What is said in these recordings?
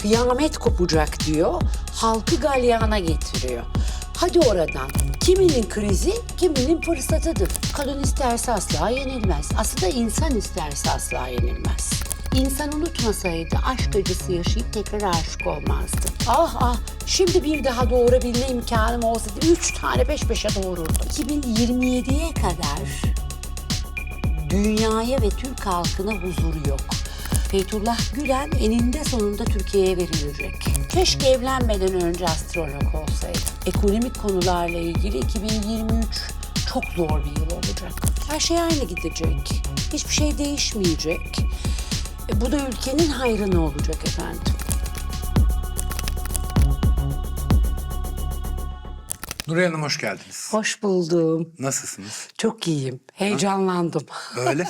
kıyamet kopacak diyor. Halkı galyana getiriyor. Hadi oradan. Kiminin krizi, kiminin fırsatıdır. Kadın isterse asla yenilmez. Aslında insan isterse asla yenilmez. İnsan unutmasaydı aşk acısı yaşayıp tekrar aşık olmazdı. Ah ah şimdi bir daha doğurabilme imkanım olsaydı üç tane peş peşe doğururdum. 2027'ye kadar dünyaya ve Türk halkına huzur yok. Fethullah Gülen eninde sonunda Türkiye'ye verilecek. Keşke evlenmeden önce astrolog olsaydı. Ekonomik konularla ilgili 2023 çok zor bir yıl olacak. Her şey aynı gidecek. Hiçbir şey değişmeyecek. E, bu da ülkenin hayrına olacak efendim. Nuray Hanım hoş geldiniz. Hoş buldum. Nasılsınız? Çok iyiyim. Heyecanlandım. Öyle mi?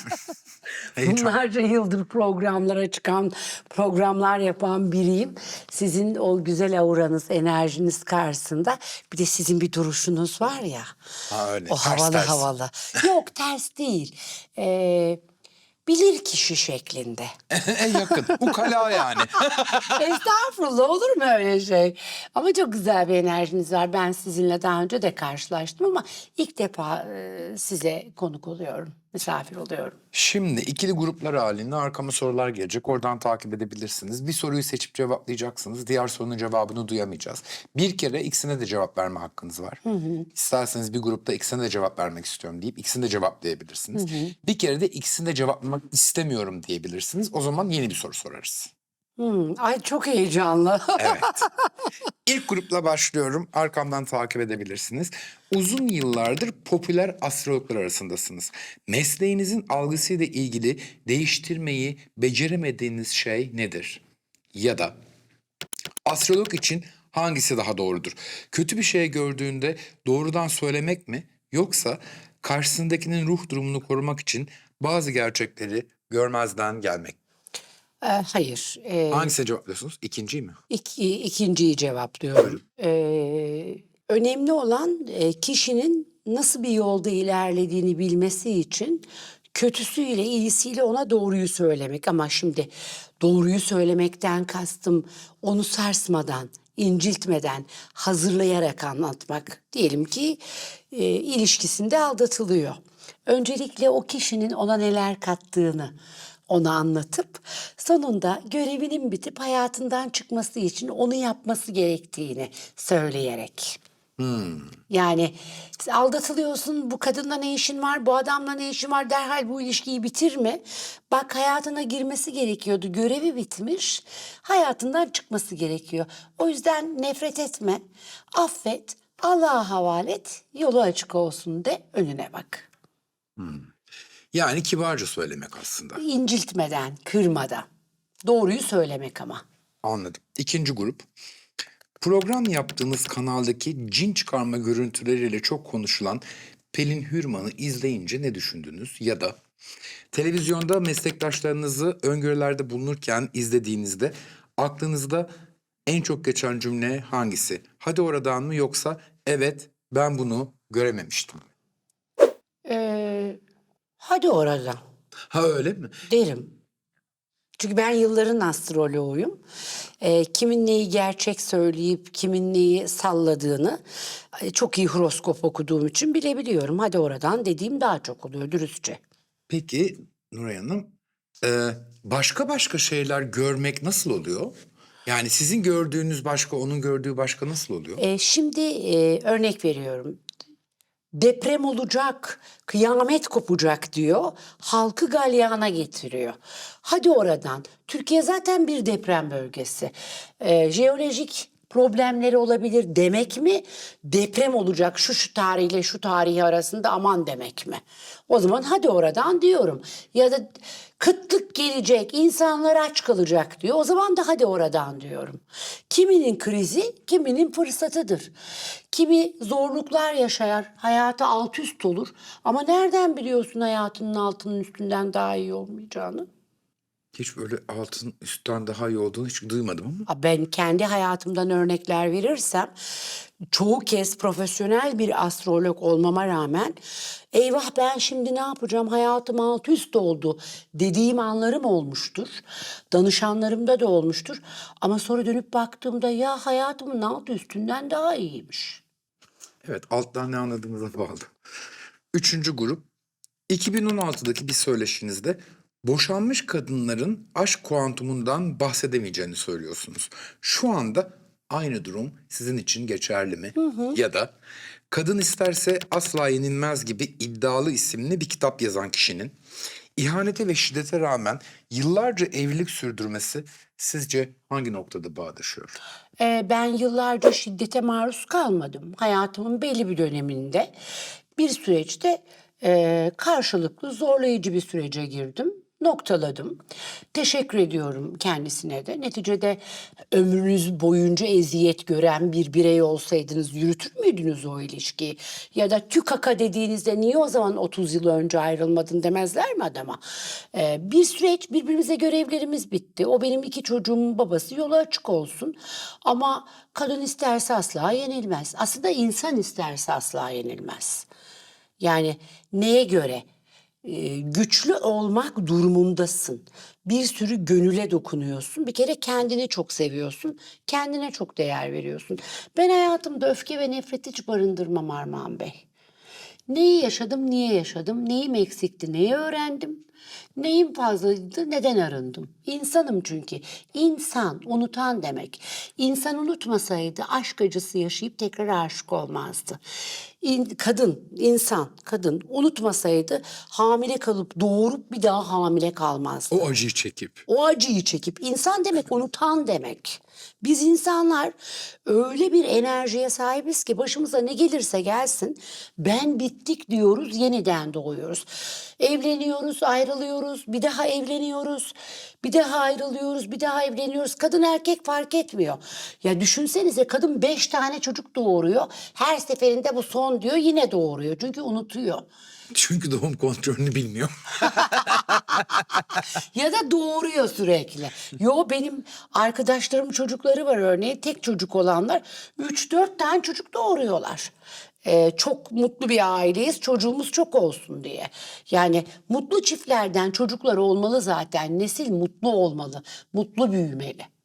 Bunlarca yıldır programlara çıkan, programlar yapan biriyim. Sizin o güzel auranız, enerjiniz karşısında bir de sizin bir duruşunuz var ya. Ha, öyle. O Ters havalı ters. havalı. Yok ters değil. Ee, bilir kişi şeklinde. en yakın. Ukala yani. Estağfurullah olur mu öyle şey? Ama çok güzel bir enerjiniz var. Ben sizinle daha önce de karşılaştım ama ilk defa e, size konuk oluyorum. Misafir oluyorum. Şimdi ikili gruplar halinde arkama sorular gelecek. Oradan takip edebilirsiniz. Bir soruyu seçip cevaplayacaksınız. Diğer sorunun cevabını duyamayacağız. Bir kere ikisine de cevap verme hakkınız var. İsterseniz bir grupta ikisine de cevap vermek istiyorum deyip ikisini de cevaplayabilirsiniz. Bir kere de ikisini de cevaplamak istemiyorum diyebilirsiniz. O zaman yeni bir soru sorarız. Hmm, ay çok heyecanlı. Evet. İlk grupla başlıyorum. Arkamdan takip edebilirsiniz. Uzun yıllardır popüler astrologlar arasındasınız. Mesleğinizin algısıyla ilgili değiştirmeyi beceremediğiniz şey nedir? Ya da astrolog için hangisi daha doğrudur? Kötü bir şey gördüğünde doğrudan söylemek mi yoksa karşısındakinin ruh durumunu korumak için bazı gerçekleri görmezden gelmek? Ee, hayır. e, Hangisine cevaplıyorsunuz? İkinciyi mi? iki, ikinciyi cevaplıyorum. Ee, önemli olan e, kişinin nasıl bir yolda ilerlediğini bilmesi için kötüsüyle iyisiyle ona doğruyu söylemek. Ama şimdi doğruyu söylemekten kastım onu sarsmadan, inciltmeden, hazırlayarak anlatmak. Diyelim ki e, ilişkisinde aldatılıyor. Öncelikle o kişinin ona neler kattığını, ona anlatıp sonunda görevinin bitip hayatından çıkması için onu yapması gerektiğini söyleyerek. Yani aldatılıyorsun, bu kadınla ne işin var, bu adamla ne işin var derhal bu ilişkiyi bitirme. Bak hayatına girmesi gerekiyordu, görevi bitmiş, hayatından çıkması gerekiyor. O yüzden nefret etme, affet, Allah'a havale et, yolu açık olsun de önüne bak. Yani kibarca söylemek aslında. İnciltmeden, kırmadan. Doğruyu söylemek ama. Anladım. İkinci grup. Program yaptığınız kanaldaki cin çıkarma görüntüleriyle çok konuşulan Pelin Hürman'ı izleyince ne düşündünüz? Ya da televizyonda meslektaşlarınızı öngörülerde bulunurken izlediğinizde aklınızda en çok geçen cümle hangisi? Hadi oradan mı yoksa evet ben bunu görememiştim. Ee, hadi oradan Ha öyle mi? derim. Çünkü ben yılların astroloğuyum. Ee, kimin neyi gerçek söyleyip kimin neyi salladığını e, çok iyi horoskop okuduğum için bilebiliyorum. Hadi oradan dediğim daha çok oluyor dürüstçe. Peki Nuray Hanım, e, başka başka şeyler görmek nasıl oluyor? Yani sizin gördüğünüz başka, onun gördüğü başka nasıl oluyor? Ee, şimdi e, örnek veriyorum. Deprem olacak, kıyamet kopacak diyor. Halkı galyana getiriyor. Hadi oradan. Türkiye zaten bir deprem bölgesi. Ee, jeolojik problemleri olabilir demek mi? Deprem olacak şu şu tarihle şu tarihi arasında aman demek mi? O zaman hadi oradan diyorum. Ya da kıtlık gelecek, insanlar aç kalacak diyor. O zaman da hadi oradan diyorum. Kiminin krizi, kiminin fırsatıdır. Kimi zorluklar yaşar, hayatı alt üst olur. Ama nereden biliyorsun hayatının altının üstünden daha iyi olmayacağını? Hiç böyle altın üstten daha iyi olduğunu hiç duymadım ama. Ha, Ben kendi hayatımdan örnekler verirsem çoğu kez profesyonel bir astrolog olmama rağmen eyvah ben şimdi ne yapacağım hayatım alt üst oldu dediğim anlarım olmuştur. Danışanlarımda da olmuştur. Ama sonra dönüp baktığımda ya hayatımın alt üstünden daha iyiymiş. Evet alttan ne anladığınıza bağlı. Üçüncü grup 2016'daki bir söyleşinizde boşanmış kadınların aşk kuantumundan bahsedemeyeceğini söylüyorsunuz. Şu anda aynı durum sizin için geçerli mi? Ya da Kadın isterse asla yenilmez gibi iddialı isimli bir kitap yazan kişinin ihanete ve şiddete rağmen yıllarca evlilik sürdürmesi sizce hangi noktada bağdaşıyor? Ee, ben yıllarca şiddete maruz kalmadım. Hayatımın belli bir döneminde bir süreçte e, karşılıklı zorlayıcı bir sürece girdim. Noktaladım. Teşekkür ediyorum kendisine de. Neticede ömrünüz boyunca eziyet gören bir birey olsaydınız yürütür müydünüz o ilişkiyi? Ya da tükaka dediğinizde niye o zaman 30 yıl önce ayrılmadın demezler mi adama? Ee, bir süreç birbirimize görevlerimiz bitti. O benim iki çocuğumun babası yolu açık olsun. Ama kadın isterse asla yenilmez. Aslında insan isterse asla yenilmez. Yani neye göre? Ee, güçlü olmak durumundasın. Bir sürü gönüle dokunuyorsun. Bir kere kendini çok seviyorsun. Kendine çok değer veriyorsun. Ben hayatımda öfke ve nefret hiç barındırmam Armağan Bey. Neyi yaşadım, niye yaşadım, neyim eksikti, neyi öğrendim, neyim fazlaydı, neden arındım. İnsanım çünkü. İnsan, unutan demek. İnsan unutmasaydı aşk acısı yaşayıp tekrar aşık olmazdı. İn- kadın, insan, kadın unutmasaydı hamile kalıp doğurup bir daha hamile kalmazdı. O acıyı çekip. O acıyı çekip insan demek unutan demek. Biz insanlar öyle bir enerjiye sahibiz ki başımıza ne gelirse gelsin ben bittik diyoruz yeniden doğuyoruz. Evleniyoruz, ayrılıyoruz, bir daha evleniyoruz, bir daha ayrılıyoruz, bir daha evleniyoruz. Kadın erkek fark etmiyor. Ya düşünsenize kadın beş tane çocuk doğuruyor. Her seferinde bu son diyor yine doğuruyor. Çünkü unutuyor. Çünkü doğum kontrolünü bilmiyor. Ya da doğuruyor sürekli. Yo benim arkadaşlarım çocukları var örneğin tek çocuk olanlar 3-4 tane çocuk doğuruyorlar. Ee, çok mutlu bir aileyiz çocuğumuz çok olsun diye. Yani mutlu çiftlerden çocuklar olmalı zaten nesil mutlu olmalı mutlu büyümeli.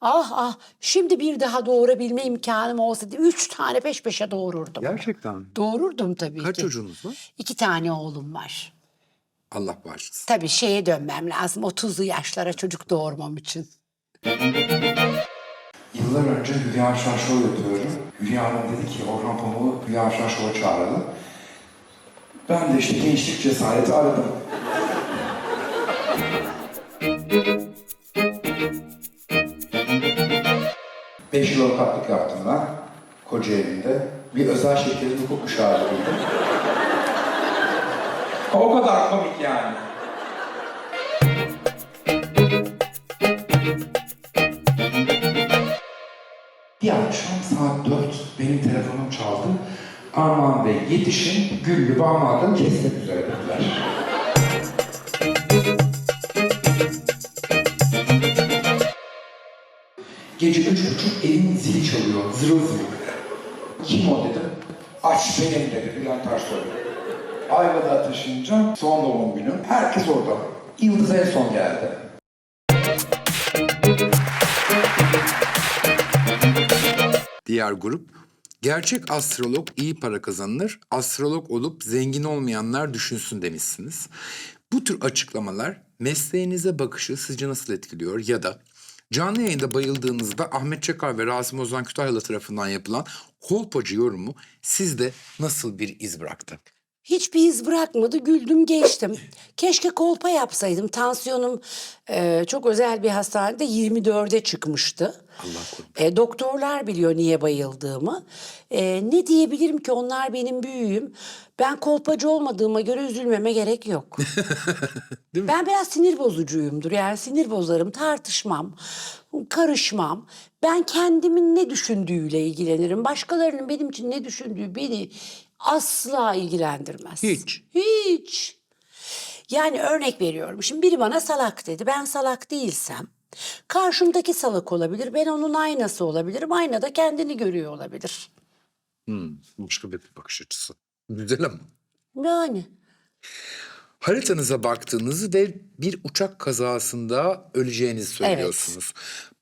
Ah ah şimdi bir daha doğurabilme imkanım olsaydı üç tane peş peşe doğururdum. Gerçekten. Doğururdum tabii Kaç ki. çocuğunuz var? İki tane oğlum var. Allah bağışlasın. Tabii şeye dönmem lazım 30'lu yaşlara çocuk doğurmam için. Yıllar önce Hülya Avşar Show yapıyorum. Hülya Hanım dedi ki Orhan Pamuk'u Hülya Avşar Show'a çağıralım. Ben de işte gençlik cesareti aradım. Beş yıl avukatlık yaptım ben. Kocaeli'nde. Bir özel şirketin hukuk müşaviriydim. o kadar komik yani. Bir akşam saat 4 benim telefonum çaldı. Armağan Bey yetişin Güllü Bağmad'ın kesmek üzere dediler. Gece üç buçuk evin zili çalıyor. Zırıl zırıl. Kim o dedim. Aç benim dedi Bülent Ersoy. Ayvalık'a taşınca son doğum günüm. Herkes orada. Yıldız en son geldi. Diğer grup gerçek astrolog iyi para kazanır, astrolog olup zengin olmayanlar düşünsün demişsiniz. Bu tür açıklamalar mesleğinize bakışı sizce nasıl etkiliyor ya da canlı yayında bayıldığınızda Ahmet Çakar ve Rasim Ozan Kütahyalı tarafından yapılan kolpacı yorumu sizde nasıl bir iz bıraktı? Hiçbir iz bırakmadı güldüm geçtim. Keşke kolpa yapsaydım. Tansiyonum e, çok özel bir hastanede 24'e çıkmıştı. Allah korusun. E, doktorlar biliyor niye bayıldığımı. E, ne diyebilirim ki onlar benim büyüğüm. Ben kolpacı olmadığıma göre üzülmeme gerek yok. ben biraz sinir bozucuyumdur. Yani sinir bozarım, tartışmam, karışmam. Ben kendimin ne düşündüğüyle ilgilenirim. Başkalarının benim için ne düşündüğü beni asla ilgilendirmez. Hiç. Hiç. Yani örnek veriyorum. Şimdi biri bana salak dedi. Ben salak değilsem karşımdaki salak olabilir. Ben onun aynası olabilirim. Aynada kendini görüyor olabilir. Hmm, başka bir bakış açısı. Güzel ama. Yani Haritanıza baktığınızı ve bir uçak kazasında öleceğinizi söylüyorsunuz.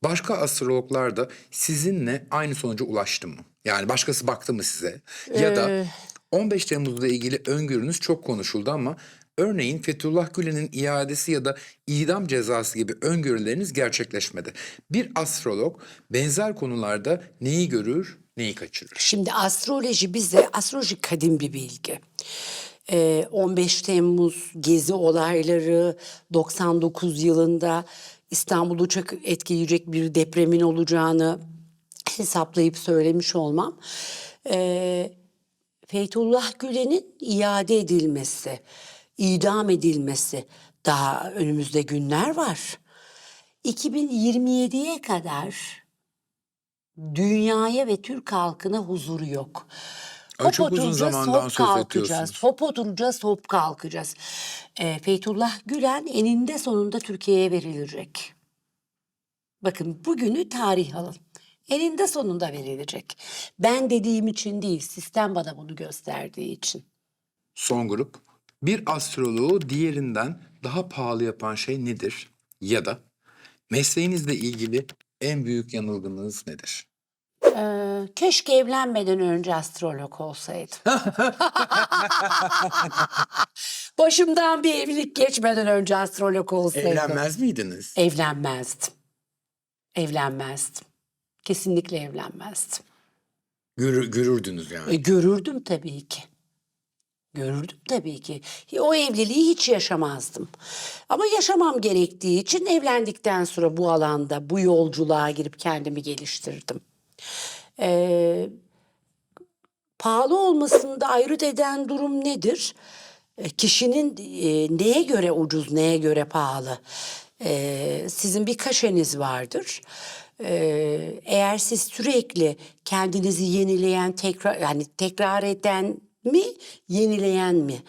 Başka astrologlar da sizinle aynı sonuca ulaştı mı? Yani başkası baktı mı size? Ya da 15 Temmuz'la ilgili öngörünüz çok konuşuldu ama örneğin Fethullah Gülen'in iadesi ya da idam cezası gibi öngörüleriniz gerçekleşmedi. Bir astrolog benzer konularda neyi görür, neyi kaçırır? Şimdi astroloji bize, astroloji kadim bir bilgi. Ee, 15 Temmuz gezi olayları, 99 yılında İstanbul'u çok etkileyecek bir depremin olacağını hesaplayıp söylemiş olmam. Ee, Feytullah Gülen'in iade edilmesi, idam edilmesi daha önümüzde günler var. 2027'ye kadar dünyaya ve Türk halkına huzuru yok. Ay, çok uzun zamandan hop söz kalkacağız. Hop oturacağız, hop kalkacağız. Ee, Feytullah Gülen eninde sonunda Türkiye'ye verilecek. Bakın bugünü tarih alın. Eninde sonunda verilecek. Ben dediğim için değil, sistem bana bunu gösterdiği için. Son grup. Bir astroloğu diğerinden daha pahalı yapan şey nedir? Ya da mesleğinizle ilgili en büyük yanılgınız nedir? Ee, keşke evlenmeden önce astrolog olsaydım. Başımdan bir evlilik geçmeden önce astrolog olsaydım. Evlenmez miydiniz? Evlenmezdim. Evlenmezdim. Kesinlikle evlenmezdim. Görür, görürdünüz yani. E, görürdüm tabii ki. Görürdüm tabii ki. O evliliği hiç yaşamazdım. Ama yaşamam gerektiği için evlendikten sonra bu alanda, bu yolculuğa girip kendimi geliştirdim. Ee, pahalı olmasını da ayrıt eden durum nedir? E, Kişinin e, neye göre ucuz, neye göre pahalı? E, sizin bir kaşeniz vardır. E, eğer siz sürekli kendinizi yenileyen, tekrar yani tekrar eden mi, yenileyen mi?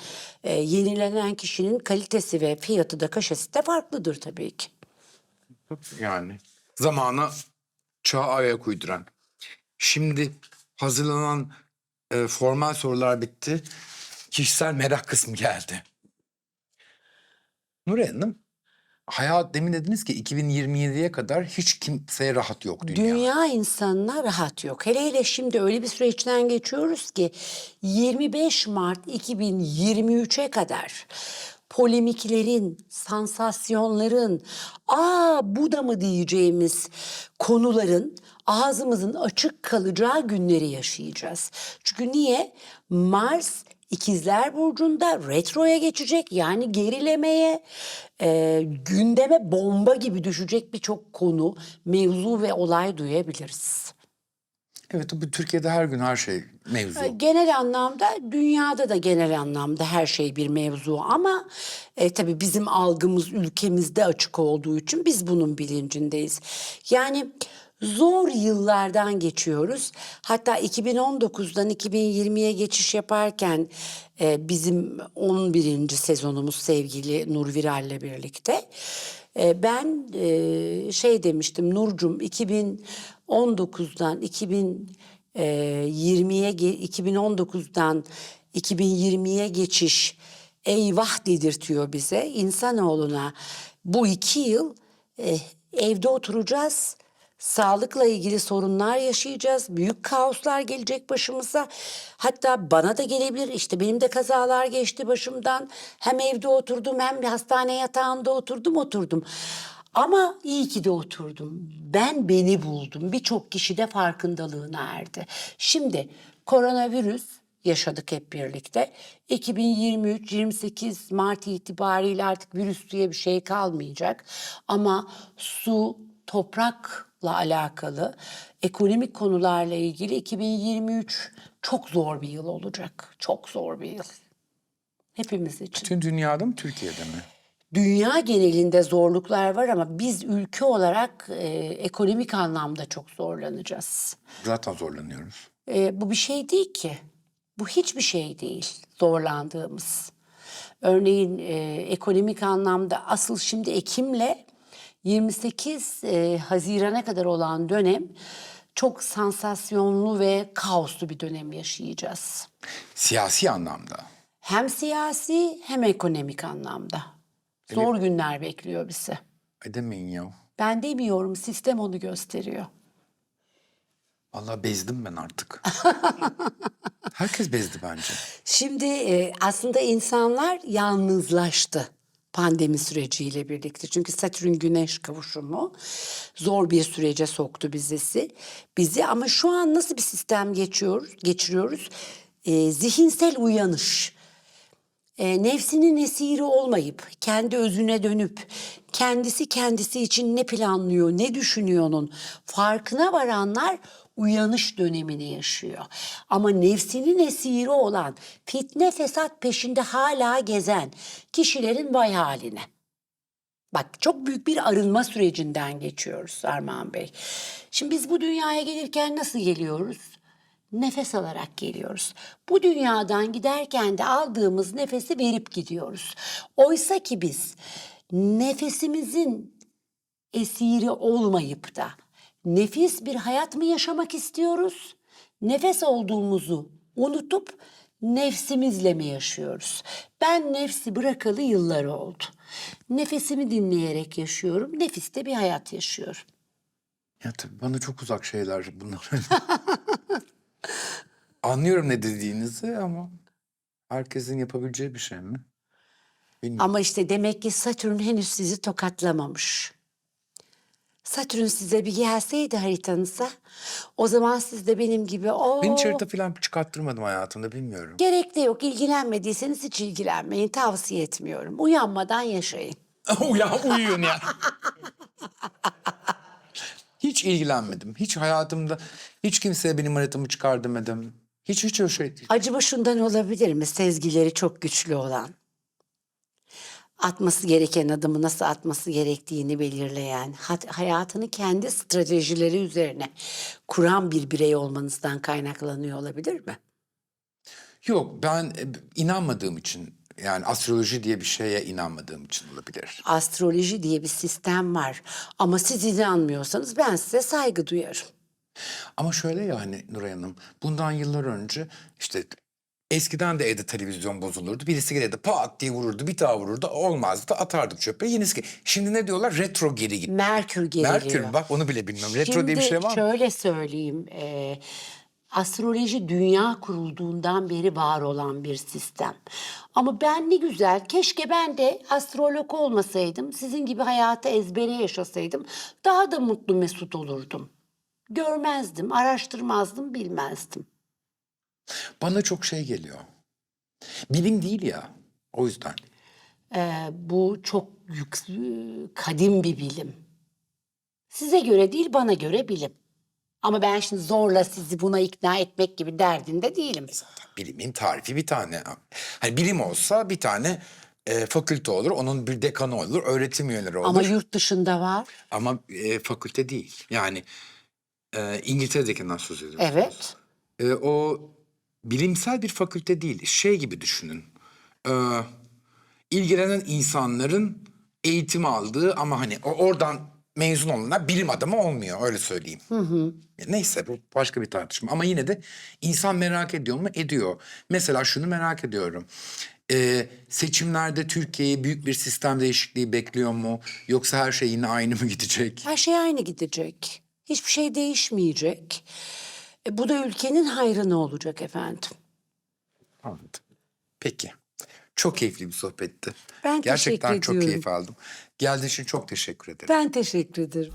E, yenilenen kişinin kalitesi ve fiyatı da kaşesi de farklıdır tabii ki. Yani zamana çağa ayak uyduran. Şimdi hazırlanan e, formal sorular bitti. Kişisel merak kısmı geldi. Nuriye Hanım, hayat demin dediniz ki 2027'ye kadar hiç kimseye rahat yok dünya. Dünya insanına rahat yok. Hele hele şimdi öyle bir süreçten geçiyoruz ki 25 Mart 2023'e kadar polemiklerin, sansasyonların, aa bu da mı diyeceğimiz konuların ağzımızın açık kalacağı günleri yaşayacağız. Çünkü niye? Mars İkizler Burcu'nda retroya geçecek yani gerilemeye, e, gündeme bomba gibi düşecek birçok konu, mevzu ve olay duyabiliriz. Evet bu Türkiye'de her gün her şey mevzu. Genel anlamda dünyada da genel anlamda her şey bir mevzu ama e, tabii bizim algımız ülkemizde açık olduğu için biz bunun bilincindeyiz. Yani zor yıllardan geçiyoruz. Hatta 2019'dan 2020'ye geçiş yaparken e, bizim 11. sezonumuz sevgili Nur Viral'le birlikte e, ben e, şey demiştim Nurcum 2019'dan 2020'ye 2019'dan 2020'ye geçiş eyvah dedirtiyor bize insanoğluna. Bu iki yıl e, evde oturacağız. Sağlıkla ilgili sorunlar yaşayacağız. Büyük kaoslar gelecek başımıza. Hatta bana da gelebilir. İşte benim de kazalar geçti başımdan. Hem evde oturdum hem bir hastane yatağında oturdum oturdum. Ama iyi ki de oturdum. Ben beni buldum. Birçok kişi de farkındalığına erdi. Şimdi koronavirüs yaşadık hep birlikte. 2023-28 Mart itibariyle artık virüs diye bir şey kalmayacak. Ama su, toprakla alakalı ekonomik konularla ilgili 2023 çok zor bir yıl olacak. Çok zor bir yıl. Hepimiz için. Tüm dünyada mı Türkiye'de mi? Dünya genelinde zorluklar var ama biz ülke olarak e, ekonomik anlamda çok zorlanacağız. Zaten zorlanıyoruz. E, bu bir şey değil ki. Bu hiçbir şey değil zorlandığımız. Örneğin e, ekonomik anlamda asıl şimdi Ekim'le 28 e, Haziran'a kadar olan dönem çok sansasyonlu ve kaoslu bir dönem yaşayacağız. Siyasi anlamda. Hem siyasi hem ekonomik anlamda. Zor günler bekliyor bizi. Edemeyin ya. Ben demiyorum sistem onu gösteriyor. Allah bezdim ben artık. Herkes bezdi bence. Şimdi e, aslında insanlar yalnızlaştı pandemi süreciyle birlikte. Çünkü Satürn Güneş kavuşumu zor bir sürece soktu bizi. Bizi ama şu an nasıl bir sistem geçiyoruz, geçiriyoruz? E, zihinsel uyanış. E, nefsinin esiri olmayıp kendi özüne dönüp kendisi kendisi için ne planlıyor, ne düşünüyor onun farkına varanlar uyanış dönemini yaşıyor. Ama nefsinin esiri olan fitne fesat peşinde hala gezen kişilerin vay haline. Bak çok büyük bir arınma sürecinden geçiyoruz Armağan Bey. Şimdi biz bu dünyaya gelirken nasıl geliyoruz? Nefes alarak geliyoruz. Bu dünyadan giderken de aldığımız nefesi verip gidiyoruz. Oysa ki biz nefesimizin esiri olmayıp da nefis bir hayat mı yaşamak istiyoruz? Nefes olduğumuzu unutup nefsimizle mi yaşıyoruz? Ben nefsi bırakalı yıllar oldu. Nefesimi dinleyerek yaşıyorum. Nefiste bir hayat yaşıyorum. Ya tabii bana çok uzak şeyler bunlar. Anlıyorum ne dediğinizi ama herkesin yapabileceği bir şey mi? Bilmiyorum. Ama işte demek ki Satürn henüz sizi tokatlamamış. Satürn size bir gelseydi haritanıza o zaman siz de benim gibi o Ben hiç harita falan çıkarttırmadım hayatımda bilmiyorum. gerek de yok ilgilenmediyseniz hiç ilgilenmeyin tavsiye etmiyorum. Uyanmadan yaşayın. ya uyuyun ya. hiç ilgilenmedim. Hiç hayatımda hiç kimseye benim haritamı çıkar demedim. Hiç hiç o şey değil. Acaba şundan olabilir mi? Sezgileri çok güçlü olan. Atması gereken adımı nasıl atması gerektiğini belirleyen, hayatını kendi stratejileri üzerine kuran bir birey olmanızdan kaynaklanıyor olabilir mi? Yok ben e, inanmadığım için yani astroloji diye bir şeye inanmadığım için olabilir. Astroloji diye bir sistem var ama siz inanmıyorsanız ben size saygı duyarım. Ama şöyle ya hani Nuray Hanım bundan yıllar önce işte eskiden de evde televizyon bozulurdu. Birisi gelirdi pat diye vururdu bir daha vururdu olmazdı atardık çöpe yenisi. Şimdi ne diyorlar retro geri git. Merkür geriliyor. Merkür bak onu bile bilmiyorum. Retro diye bir Şimdi şey var mı? şöyle söyleyeyim. e, astroloji dünya kurulduğundan beri var olan bir sistem. Ama ben ne güzel keşke ben de astrolog olmasaydım. Sizin gibi hayatı ezbere yaşasaydım. Daha da mutlu mesut olurdum. Görmezdim, araştırmazdım, bilmezdim. Bana çok şey geliyor. Bilim değil ya o yüzden. E, bu çok yük, kadim bir bilim. Size göre değil, bana göre bilim. Ama ben şimdi zorla sizi buna ikna etmek gibi derdinde değilim. Bilimin tarifi bir tane. Hani bilim olsa bir tane e, fakülte olur. Onun bir dekanı olur. Öğretim üyeleri olur. Ama Ama, yurt dışında var. e, fakülte değil. Yani e, İngiltere'dekinden söz ediyoruz. Evet. E, o bilimsel bir fakülte değil. Şey gibi düşünün. E, ilgilenen insanların eğitim aldığı ama hani oradan mezun olanlar bilim adamı olmuyor öyle söyleyeyim. Neyse bu başka bir tartışma ama yine de insan merak ediyor mu? Ediyor. Mesela şunu merak ediyorum. E, seçimlerde Türkiye'yi büyük bir sistem değişikliği bekliyor mu? Yoksa her şey yine aynı mı gidecek? Her şey aynı gidecek. Hiçbir şey değişmeyecek. E, bu da ülkenin hayrına olacak efendim. Anladım. Peki. Çok keyifli bir sohbetti. Ben Gerçekten teşekkür çok ediyorum. keyif aldım. Geldiğin için çok teşekkür ederim. Ben teşekkür ederim.